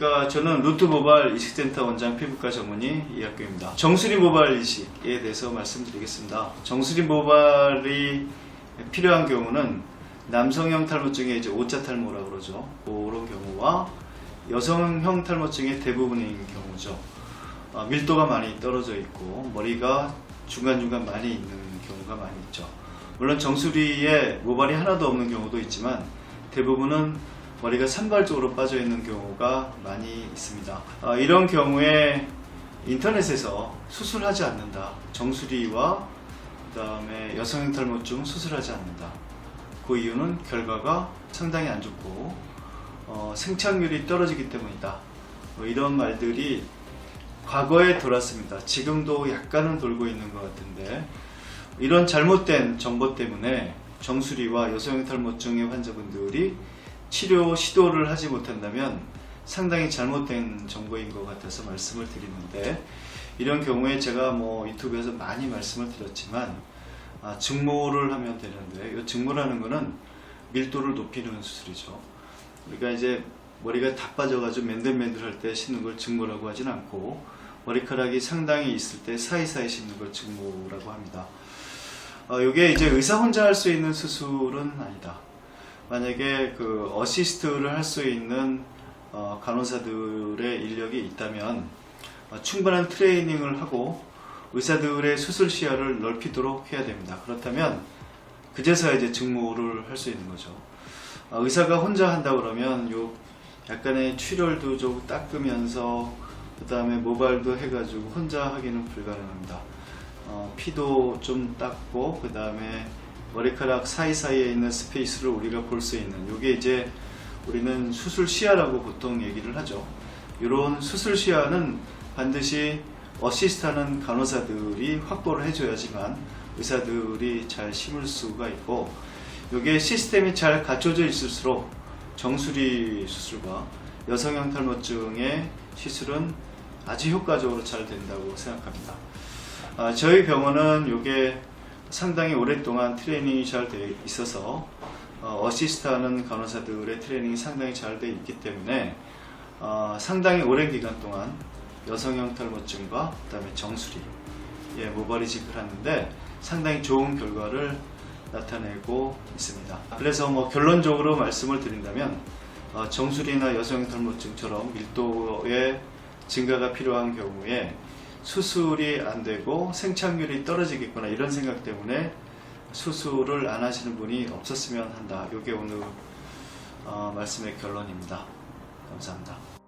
안녕하십니까. 저는 루트 모발 이식센터 원장 피부과 전문의 이학규입니다. 정수리 모발 이식에 대해서 말씀드리겠습니다. 정수리 모발이 필요한 경우는 남성형 탈모증의 이제 오자 탈모라고 그러죠. 그런 경우와 여성형 탈모증의 대부분인 경우죠. 아, 밀도가 많이 떨어져 있고 머리가 중간중간 많이 있는 경우가 많이 있죠. 물론 정수리에 모발이 하나도 없는 경우도 있지만 대부분은 머리가 산발적으로 빠져 있는 경우가 많이 있습니다. 아, 이런 경우에 인터넷에서 수술하지 않는다. 정수리와 그다음에 여성형 탈모증 수술하지 않는다. 그 이유는 결과가 상당히 안 좋고 어, 생착률이 떨어지기 때문이다. 뭐 이런 말들이 과거에 돌았습니다. 지금도 약간은 돌고 있는 것 같은데 이런 잘못된 정보 때문에 정수리와 여성형 탈모증의 환자분들이 치료 시도를 하지 못한다면 상당히 잘못된 정보인 것 같아서 말씀을 드리는데 이런 경우에 제가 뭐 유튜브에서 많이 말씀을 드렸지만 아, 증모를 하면 되는데 이 증모라는 거는 밀도를 높이는 수술이죠. 우리가 이제 머리가 다 빠져가지고 맨들맨들할 때 씻는 걸 증모라고 하진 않고 머리카락이 상당히 있을 때 사이사이 씻는 걸 증모라고 합니다. 어, 이게 이제 의사 혼자 할 수 있는 수술은 아니다. 만약에 그 어시스트를 할 수 있는 어, 간호사들의 인력이 있다면 어, 충분한 트레이닝을 하고 의사들의 수술 시야를 넓히도록 해야 됩니다. 그렇다면 그제서야 이제 증모를 할 수 있는 거죠. 어, 의사가 혼자 한다 그러면 요 약간의 출혈도 좀 닦으면서 그 다음에 모발도 해가지고 혼자 하기는 불가능합니다. 어, 피도 좀 닦고 그 다음에 머리카락 사이사이에 있는 스페이스를 우리가 볼 수 있는 이게 이제 우리는 수술 시야라고 보통 얘기를 하죠. 이런 수술 시야는 반드시 어시스트하는 간호사들이 확보를 해줘야지만 의사들이 잘 심을 수가 있고 이게 시스템이 잘 갖춰져 있을수록 정수리 수술과 여성형 탈모증의 시술은 아주 효과적으로 잘 된다고 생각합니다. 아, 저희 병원은 이게 상당히 오랫동안 트레이닝이 잘 돼 있어서 어, 어시스트하는 간호사들의 트레이닝이 상당히 잘 돼 있기 때문에 어, 상당히 오랜 기간 동안 여성형 탈모증과 그다음에 정수리 예, 모발 이식을 하는데 상당히 좋은 결과를 나타내고 있습니다. 그래서 뭐 결론적으로 말씀을 드린다면 어, 정수리나 여성형 탈모증처럼 밀도의 증가가 필요한 경우에 수술이 안 되고 생착률이 떨어지겠구나 이런 생각 때문에 수술을 안 하시는 분이 없었으면 한다. 이게 오늘 어, 말씀의 결론입니다. 감사합니다.